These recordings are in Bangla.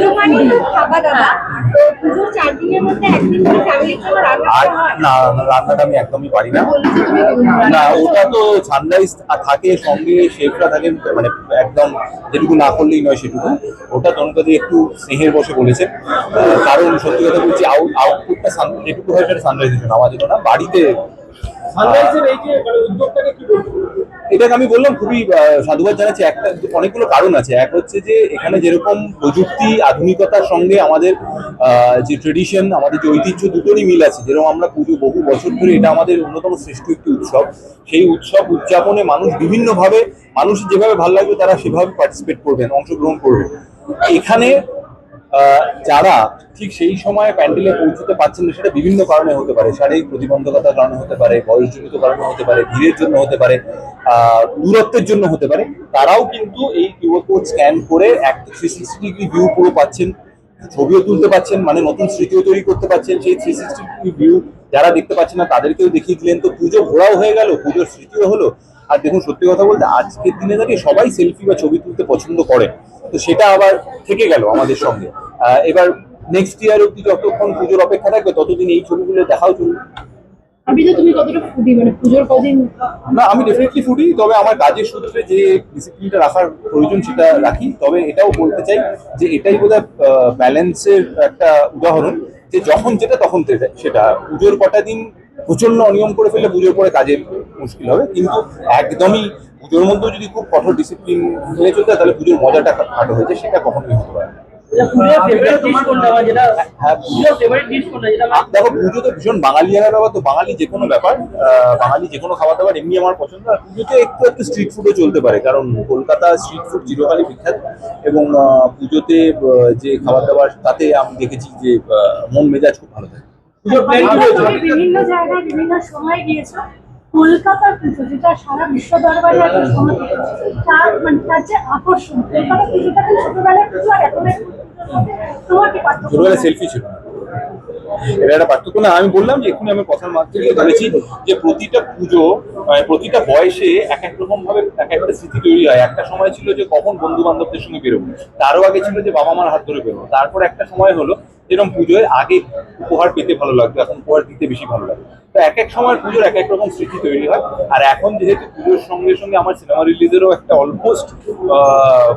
পুজো মানে খাওয়া দাওয়া তো পুজোর চার দিনের মধ্যে একদিন করে ফ্যামিলির জন্য রান্না আর না রান্নাটা আমি একদমই পারি না। না ওটা তো সানরাইজ থাকে সঙ্গে শেফরা থাকে মানে একদম যেটুকু না করলেই নয় সেটুকু। ওটা তনকাদি একটু স্নেহের বসে বলেছেন আহ, কারণ সত্যি কথা বলছি আউট আউটপুটটা যেটুকু হয় সেটা সানরাইজের জন্য আমার জন্য না বাড়িতে এটাকে আমি বললাম খুবই সাধুবাদ জানাচ্ছি। একটা অনেকগুলো কারণ আছে। এক হচ্ছে যে এখানে যেরকম প্রযুক্তি, আধুনিকতার সঙ্গে আমাদের যে ট্রেডিশন আমাদের যে ঐতিহ্য দুটোরই মিল আছে। যেরকম আমরা পুজো বহু বছর ধরে এটা আমাদের অন্যতম শ্রেষ্ঠ একটি উৎসব। সেই উৎসব উদযাপনে মানুষ বিভিন্নভাবে, মানুষ যেভাবে ভালো লাগবে তারা সেভাবে পার্টিসিপেট করবেন, অংশগ্রহণ করবেন। এখানে যারা ঠিক সেই সময় প্যান্ডেলে পৌঁছতে পারছেন না, সেটা বিভিন্ন কারণে হতে পারে। শারীরিক প্রতিবন্ধকতার কারণে হতে পারে, বয়সজনিত কারণে হতে পারে, ভিড়ের জন্য হতে পারে দূরত্বের জন্য হতে পারে। তারাও কিন্তু এই কিউআর কোড স্ক্যান করে একটা থ্রি সিক্সটি ডিগ্রি ভিউ পুরো পাচ্ছেন, ছবিও তুলতে পাচ্ছেন মানে নতুন স্মৃতিও তৈরি করতে পারছেন সেই থ্রি সিক্সটি ডিগ্রি ভিউ যারা দেখতে পাচ্ছেন না, তাদেরকেও দেখিয়ে দিলেন। তো পুজো ঘোরাও হয়ে গেল, পুজোর স্মৃতিও হলো। আর দেখুন সত্যি কথা বলতে আজকের দিনে দাঁড়িয়ে সবাই সেলফি বা ছবি তুলতে পছন্দ করে। তো সেটা আবার থেকে গেল আমাদের সঙ্গে। এবার নেক্সট ইয়ার অব্দি যতক্ষণ পুজোর অপেক্ষা থাকবে ততদিন এই ছবিগুলো দেখাও চলবে তুমি কতটা ফুডি মানে পুজোর কদিন না আমি ডেফিনেটলি ফুডি তবে আমার কাজের সূত্রে যে ডিসিপ্লিনটা রাখার প্রয়োজন সেটা রাখি। তবে এটাও বলতে চাই যে এটাই বোধহয় ব্যালেন্সের একটা উদাহরণ যে যখন যেটা তখন সেটা পুজোর কটা দিন প্রচণ্ড অনিয়ম করে ফেললে পুজোর পরে কাজে মুশকিল হবে। কিন্তু একদমই পুজোর মধ্যেও যদি খুব কঠোর ডিসিপ্লিন মেনে চলতে তাহলে পুজোর মজাটা খাটো হয়েছে সেটা কখনোই হতে পারে হ্যাঁ, দেখো পুজো তো ভীষণ বাঙালিয়ানা ব্যাপার তো বাঙালি যে কোনো ব্যাপার বাঙালি যে কোনো খাবার দাবার এমনি আমার পছন্দ আর পুজোতে একটু একটু স্ট্রিট ফুডও চলতে পারে কারণ কলকাতা স্ট্রিট ফুড চিরকালই বিখ্যাত এবং পুজোতে যে খাবার দাবার তাতে আমি দেখেছি যে মন মেজাজ খুব ভালো থাকে। তুমি বিভিন্ন জায়গায় বিভিন্ন সময় গিয়েছো। কলকাতার পুজো যেটা সারা বিশ্ব দরবারে একটা সময় তার মানে তার যে আকর্ষণ কলকাতার পুজোটা ছোটবেলায় পুজো আর এখন তোমার কি পার্থক্য? সেলফি ছিল এটা একটা পার্থক্য। না, আমি বললাম যে এখানে আমি কথার মাধ্যমে বলেছি যে প্রতিটা পুজো মানে প্রতিটা বয়সে এক এক রকম ভাবে এক একটা স্মৃতি তৈরি হয়। একটা সময় ছিল যে কখন বন্ধু বান্ধবদের সঙ্গে বেরোবো, তারও আগে ছিল যে বাবা মার হাত ধরে বেরোবো। তারপর একটা সময় হলো যেরকম পুজোয় আগে উপহার পেতে ভালো লাগতো, এখন উপহার দিতে বেশি ভালো লাগে। এক এক সময় পুজোর এক এক রকম স্মৃতি তৈরি হয়। আর এখন যেহেতু পুজোর সঙ্গে সঙ্গে আমার সিনেমা রিলিজেরও একটা অলমোস্ট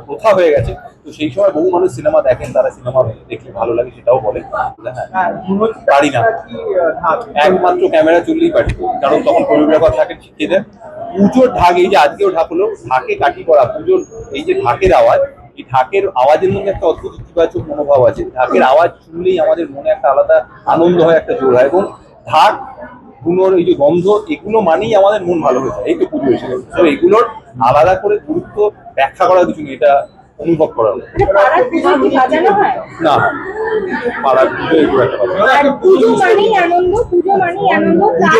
প্রথা হয়ে গেছে তো সেই সময় বহু মানুষ সিনেমা দেখেন তারা সিনেমা দেখলে ভালো লাগে সেটাও বলে হ্যাঁ পারি না। একমাত্র ক্যামেরা চললেই পারি কারণ তখন কোরিওগ্রাফার থাকেন শিখিয়ে দেন পুজোর ঢাক এই যে আজকেও ঢাক হলো ঢাকে কাটি করা পুজোর এই যে ঢাকের আওয়াজ এই ঢাকের আওয়াজের মধ্যে একটা অদ্ভুত ইতিবাচক মনোভাব আছে। ঢাকের আওয়াজ শুনলেই আমাদের মনে একটা আলাদা আনন্দ হয় একটা জোর হয়। এবং ঢাক গুনোর এই যে গন্ধ এগুলো মানেই আমাদের মন ভালো হয়ে যায়। এই তো পুজো এসে তো এগুলোর আলাদা করে গুরুত্ব ব্যাখ্যা করার কিছু নেই এটা অনুভব করা না পাড়ার পুজো এগুলো একটা পুজো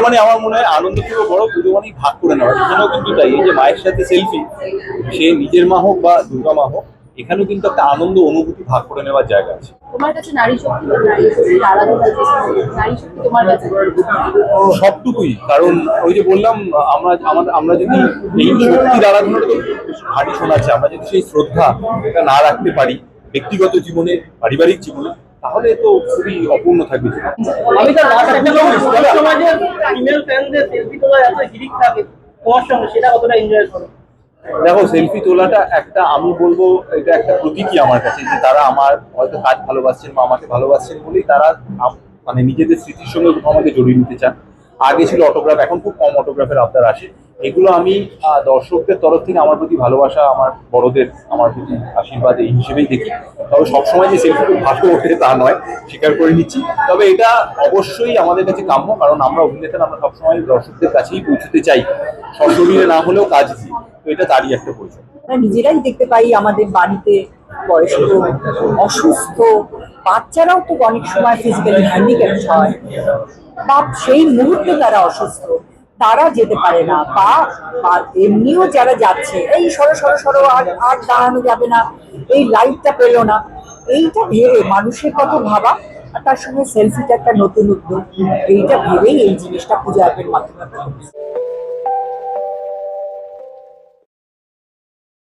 মানে আমার মনে হয় আনন্দ থেকে বড় পুজো মানেই ভাগ করে নেওয়া। এখানেও কিন্তু তাই এই যে মায়ের সাথে সেলফি সে নিজের মা হোক বা দুর্গা মা হোক এখানেও কিন্তু একটা আনন্দ অনুভূতি ভাগ করে নেওয়ার জায়গা আছে। তোমার কাছে নারী শক্তি নারী শক্তির নারী শক্তি তোমার কাছে সবটুকুই কারণ ওই যে বললাম আমরা আমরা আমরা যদি এই শক্তির আরাধনাটা তো ভারী শোনাচ্ছে আমরা যদি সেই শ্রদ্ধা এটা না রাখতে পারি ব্যক্তিগত জীবনে পারিবারিক জীবনে তাহলে তো খুবই অপূর্ণ থাকবে। আমি তো সমাজের ফ্যানদের সেলফি তোলা এত হিরিক থাকে তোমার সঙ্গে সেটা কতটা এনজয় করো? দেখো সেলফি তোলাটা একটা, আমি বলব, এটা একটা প্রতীকী আমার কাছে যে তারা আমার হয়তো কাজ ভালোবাসছেন বা আমাকে ভালোবাসছেন বলেই তারা মানে নিজেদের স্মৃতির সঙ্গে আমাকে জড়িয়ে নিতে চান। আগে ছিল অটোগ্রাফ এখন খুব কম অটোগ্রাফের আবদার আসে। এগুলো আমি দর্শকদের তরফ থেকে আমার প্রতি ভালোবাসা, আমার বড়দের, আমার প্রতি আশীর্বাদ এই হিসেবেই দেখি। তবে সবসময় যে সেলফি খুব ভালো ওঠে তা নয়, স্বীকার করে নিচ্ছি। তবে এটা অবশ্যই আমাদের কাছে কাম্য, কারণ আমরা অভিনেতা, আমরা সবসময় দর্শকদের কাছেই পৌঁছতে চাই। সশরীরে না হলেও কাজ দিই। তো এটা তারই একটা পরিচয়। নিজেরাই দেখতে পাই আমাদের বাড়িতে বয়স্ক, অসুস্থ, বাচ্চারাও তো অনেক সময় ফিজিক্যালি হ্যান্ডিক্যাপ হয়। বা সেই মুহূর্তে তারা অসুস্থ। তারা যেতে পারে না, বা এমনিও যারা যাচ্ছে, এই সরো সরো সরো, আর আর দাঁড়ানো যাবে না, এই লাইটটা পেল না, এইটা ভেবে মানুষের কথা ভাবা, আর তার সঙ্গে সেলফিটা একটা নতুন উদ্যোগ, এইটা ভেবেই এই জিনিসটা পূজা অ্যাপের মাধ্যমে।